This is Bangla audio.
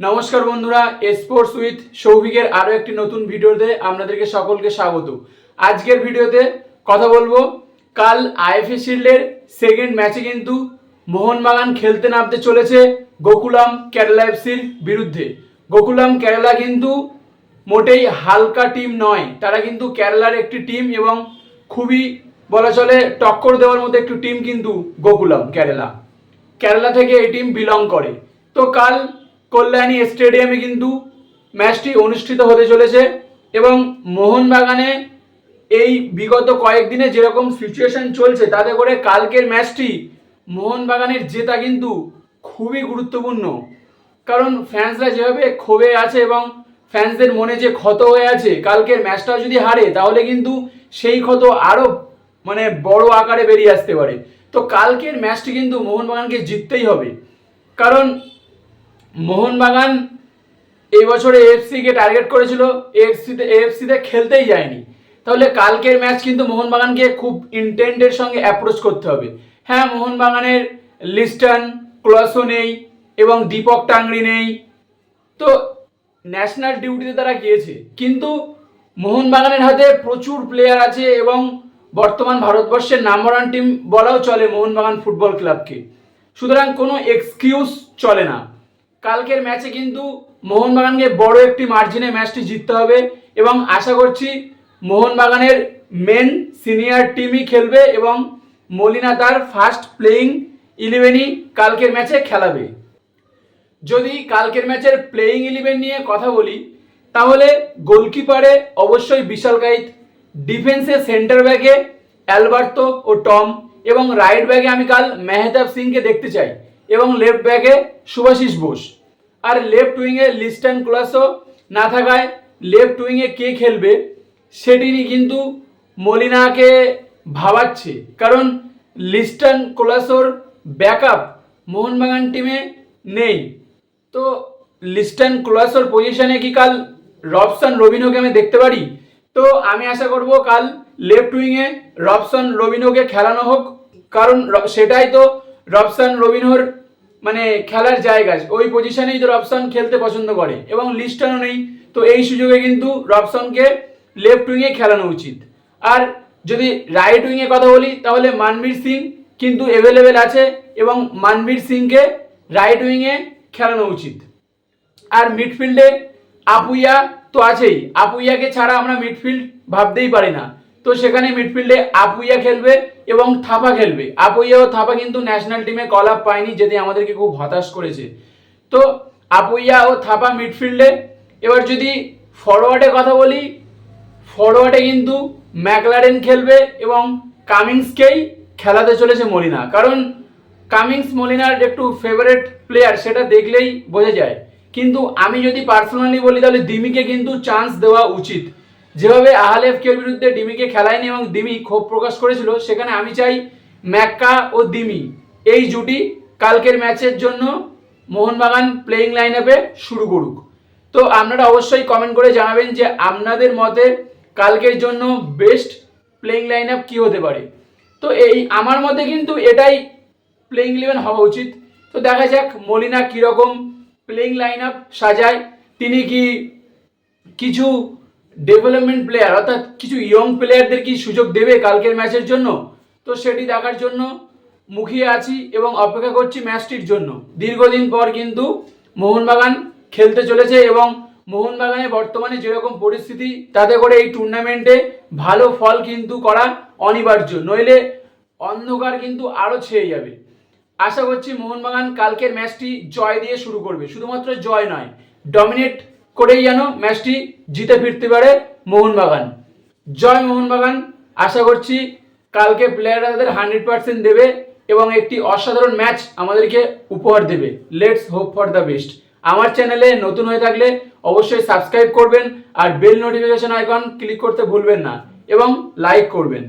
নমস্কার বন্ধুরা স্পোর্টস উইথ সৌভিকের আরও একটি নতুন ভিডিওতে আপনাদেরকে সকলকে স্বাগত। আজকের ভিডিওতে কথা বলব, কাল আইএফএ শিল্ডের সেকেন্ড ম্যাচে কিন্তু মোহনবাগান খেলতে নামতে চলেছে গোকুলাম কেরালা এফসির বিরুদ্ধে। গোকুলাম কেরালা কিন্তু মোটেই হালকা টিম নয়, তারা কিন্তু কেরালার একটি টিম এবং খুবই বলা চলে টক্কর দেওয়ার মতো একটি টিম কিন্তু গোকুলাম কেরালা। কেরালা থেকে এই টিম বিলং করে। তো কাল কল্যাণী স্টেডিয়ামে কিন্তু ম্যাচটি অনুষ্ঠিত হতে চলেছে এবং মোহনবাগানে এই বিগত কয়েকদিনে যেরকম সিচুয়েশন চলছে, তাতে করে কালকের ম্যাচটি মোহনবাগানের জেতা কিন্তু খুবই গুরুত্বপূর্ণ। কারণ ফ্যান্সরা যেভাবে ক্ষোভে আছে এবং ফ্যান্সদের মনে যে ক্ষত হয়ে আছে, কালকের ম্যাচটা যদি হারে, তাহলে কিন্তু সেই ক্ষত আরও মানে বড় আকারে বেরিয়ে আসতে পারে। তো কালকের ম্যাচটি কিন্তু মোহনবাগানকে জিততেই হবে। কারণ মোহনবাগান এই বছরে এএফসিকে টার্গেট করেছিল। এএফসিতে এএফসিতে খেলতেই যায়নি। তাহলে কালকের ম্যাচ কিন্তু মোহনবাগানকে খুব ইন্টেন্টের সঙ্গে অ্যাপ্রোচ করতে হবে। হ্যাঁ মোহনবাগানের লিস্টন ক্লসও নেই এবং দীপক টাংরি নেই। তো ন্যাশনাল ডিউটিতে তারা গিয়েছে। কিন্তু মোহনবাগানের হাতে প্রচুর প্লেয়ার আছে এবং বর্তমান ভারতবর্ষের নাম্বার ওয়ান টিম বলাও চলে মোহনবাগান ফুটবল ক্লাবকে সুতরাং কোনো এক্সকিউজ চলে না। কালকের ম্যাচে কিন্তু মোহনবাগানকে বড় একটি মার্জিনে ম্যাচটি জিততে হবে এবং আশা করছি মোহনবাগানের মেন সিনিয়র টিমই খেলবে এবং মলিনা তার ফার্স্ট প্লেয়িং ইলেভেনই কালকের ম্যাচে খেলাবে। যদি কালকের ম্যাচের প্লেয়িং ইলেভেন নিয়ে কথা বলি, তাহলে গোলকিপারে অবশ্যই বিশাল গাইত ডিফেন্সে সেন্টার ব্যাগে অ্যালবার্তো ও টম এবং রাইট ব্যাগে আমি কাল মেহতাব সিংকে দেখতে চাই। এবং লেফট ব্যাগে শুভাশিস বোস। আর লেফট উইংয়ে লিস্টান ক্লাসও না থাকায় লেফট উইংয়ে কে খেলবে সেটি নিয়ে কিন্তু মলিনাকে ভাবাচ্ছে। কারণ লিস্টন কোলাসোর ব্যাকআপ মোহনবাগান টিমে নেই। তো লিস্টন ক্লাসোর পজিশনে কি কাল রবসন রবিনোকে আমি দেখতে পারি? তো আমি আশা করব কাল লেফট উইংয়ে রবসন রবিনোকে খেলানো হোক। কারণ সেটাই তো রবসন রবিনোর মানে খেলার জায়গা ওই পজিশনেই তো রবসন খেলতে পছন্দ করে এবং লিস্টনও নেই। তো এই সুযোগে কিন্তু রবসনকে লেফট উইংয়ে খেলানো উচিত। আর যদি রাইট উইংয়ে কথা বলি, তাহলে মানবীর সিং কিন্তু অ্যাভেলেবেল আছে এবং মানবীর সিংকে রাইট উইংয়ে খেলানো উচিত। আর মিডফিল্ডে আপুইয়া তো আছেই। আপুইয়াকে ছাড়া আমরা মিডফিল্ড ভাবতেই পারি না। তো সেখানে মিডফিল্ডে আপুইয়া খেলবে এবং থাপা খেলবে। আপুইয়া ও থাপা কিন্তু ন্যাশনাল টিমে কল আপ পায়নি, যেটি আমাদেরকে খুব হতাশ করেছে। তো আপুইয়া ও থাপা মিডফিল্ডে এবার যদি ফরওয়ার্ডে কথা বলি ফরওয়ার্ডে কিন্তু ম্যাকলারেন খেলবে এবং কামিংসকেই খেলাতে চলেছে মলিনা। কারণ কামিংস মলিনার একটু ফেভারিট প্লেয়ার সেটা দেখলেই বোঝা যায়। কিন্তু আমি যদি পার্সোনালি বলি, তাহলে দিমিকে কিন্তু চান্স দেওয়া উচিত। যেভাবে আহালেফ কের বিরুদ্ধে ডিমিকে খেলায়নি এবং দিমি ক্ষোভ প্রকাশ করেছিল, সেখানে আমি চাই ম্যাক্কা ও দিমি এই জুটি কালকের ম্যাচের জন্য মোহনবাগান প্লেয়িং লাইন আপে শুরু করুক। তো আপনারা অবশ্যই কমেন্ট করে জানাবেন যে আপনাদের মতে কালকের জন্য বেস্ট প্লেয়িং লাইন আপ কী হতে পারে। তো এই আমার মতে কিন্তু এটাই প্লেয়িং ইলেভেন হওয়া উচিত। তো দেখা যাক মলিনা কীরকম প্লেয়িং লাইন আপ সাজায়। তিনি কি কিছু ডেভেলপমেন্ট প্লেয়ার অর্থাৎ কিছু ইয়ং প্লেয়ারদের কি সুযোগ দেবে কালকের ম্যাচের জন্য? তো সেটি দেখার জন্য মুখিয়ে আছি এবং অপেক্ষা করছি ম্যাচটির জন্য। দীর্ঘদিন পর কিন্তু মোহনবাগান খেলতে চলেছে এবং মোহনবাগানে বর্তমানে যেরকম পরিস্থিতি, তাতে করে এই টুর্নামেন্টে ভালো ফল কিন্তু করা অনিবার্য। নইলে অন্ধকার কিন্তু আরও ছেয়ে যাবে। আশা করছি মোহনবাগান কালকের ম্যাচটি জয় দিয়ে শুরু করবে। শুধুমাত্র জয় নয় ডমিনেট করেই যেন ম্যাচটি জিতে ফিরতে পারে মোহনবাগান। জয় মোহনবাগান। আশা করছি কালকে প্লেয়াররা তাদের হান্ড্রেড পার্সেন্ট দেবে এবং একটি অসাধারণ ম্যাচ আমাদেরকে উপহার দেবে। Let's hope for the best আমার চ্যানেলে নতুন হয়ে থাকলে অবশ্যই সাবস্ক্রাইব করবেন আর বেল নোটিফিকেশন আইকন ক্লিক করতে ভুলবেন না এবং লাইক করবেন।